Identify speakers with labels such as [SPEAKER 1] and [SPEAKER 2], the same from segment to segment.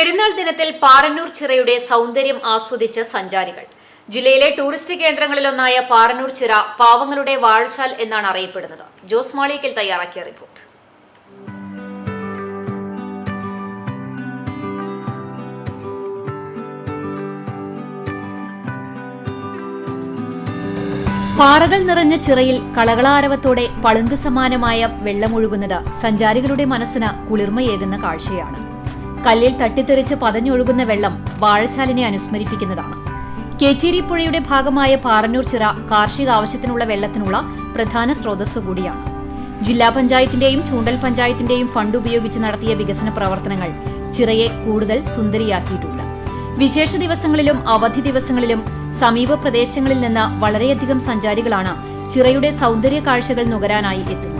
[SPEAKER 1] പെരുന്നാൾ ദിനത്തിൽ പാറന്നൂർ ചിറയുടെ സൗന്ദര്യം ആസ്വദിച്ച സഞ്ചാരികൾ. ജില്ലയിലെ ടൂറിസ്റ്റ് കേന്ദ്രങ്ങളിലൊന്നായ പാറന്നൂർ ചിറ പാവങ്ങളുടെ വാഴശാൽ എന്നാണ് അറിയപ്പെടുന്നത്. ജോസ് മാളിയക്കൽ തയ്യാറാക്കിയ റിപ്പോർട്ട്. പാറകൾ നിറഞ്ഞ ചിറയിൽ കളകളാരവത്തോടെ പളുങ്ക് സമാനമായ വെള്ളമൊഴുകുന്നത് സഞ്ചാരികളുടെ മനസ്സിന് കുളിർമയേകുന്ന കാഴ്ചയാണ്. കല്ലിൽ തട്ടിത്തെറിച്ച് പതഞ്ഞൊഴുകുന്ന വെള്ളം വാഴശാലിനെ അനുസ്മരിപ്പിക്കുന്നതാണ്. കേച്ചേരി പുഴയുടെ ഭാഗമായ പാറന്നൂർ ചിറ കാർഷിക ആവശ്യത്തിനുള്ള വെള്ളത്തിനുള്ള പ്രധാന സ്രോതസ് കൂടിയാണ്. ജില്ലാ പഞ്ചായത്തിന്റെയും ചൂണ്ടൽ പഞ്ചായത്തിന്റെയും ഫണ്ട് ഉപയോഗിച്ച് നടത്തിയ വികസന പ്രവർത്തനങ്ങൾ ചിറയെ കൂടുതൽ സുന്ദരിയാക്കിയിട്ടുണ്ട്. വിശേഷ ദിവസങ്ങളിലും അവധി ദിവസങ്ങളിലും സമീപ പ്രദേശങ്ങളിൽ നിന്ന് വളരെയധികം സഞ്ചാരികളാണ് ചിറയുടെ സൗന്ദര്യ കാഴ്ചകൾ നുകരാനായി എത്തുന്നത്.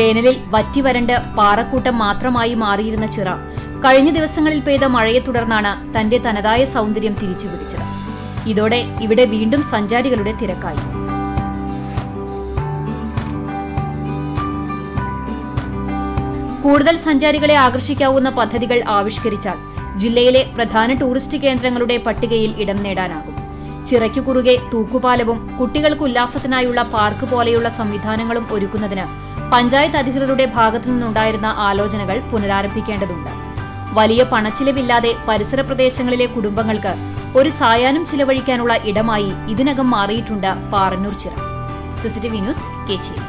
[SPEAKER 1] വേനലിൽ വറ്റിവരണ്ട് പാറക്കൂട്ടം മാത്രമായി മാറിയിരുന്ന ചിറ കഴിഞ്ഞ ദിവസങ്ങളിൽ പെയ്ത മഴയെ തുടർന്നാണ് തന്റെ തനതായ സൗന്ദര്യം തിരിച്ചുപിടിച്ചത്. ഇതോടെ ഇവിടെ വീണ്ടും സഞ്ചാരികളുടെ തിരക്കായി. കൂടുതൽ സഞ്ചാരികളെ ആകർഷിക്കാവുന്ന പദ്ധതികൾ ആവിഷ്കരിച്ചാൽ ജില്ലയിലെ പ്രധാന ടൂറിസ്റ്റ് കേന്ദ്രങ്ങളുടെ പട്ടികയിൽ ഇടം നേടാനാകും. ചിറയ്ക്കു കുറുകെ തൂക്കുപാലവും കുട്ടികൾക്ക് ഉല്ലാസത്തിനായുള്ള പാർക്ക് പോലെയുള്ള സംവിധാനങ്ങളും ഒരുക്കുന്നതിന് പഞ്ചായത്ത് അധികൃതരുടെ ഭാഗത്തു നിന്നുണ്ടായിരുന്ന ആലോചനകൾ പുനരാരംഭിക്കേണ്ടതുണ്ട്. വലിയ പണച്ചിലവില്ലാതെ പരിസര പ്രദേശങ്ങളിലെ കുടുംബങ്ങൾക്ക് ഒരു സായാഹ്നം ചിലവഴിക്കാനുള്ള ഇടമായി ഇതിനകം മാറിയിട്ടുണ്ട് പാറന്നൂർ ചിറ. CCTV news Kecheri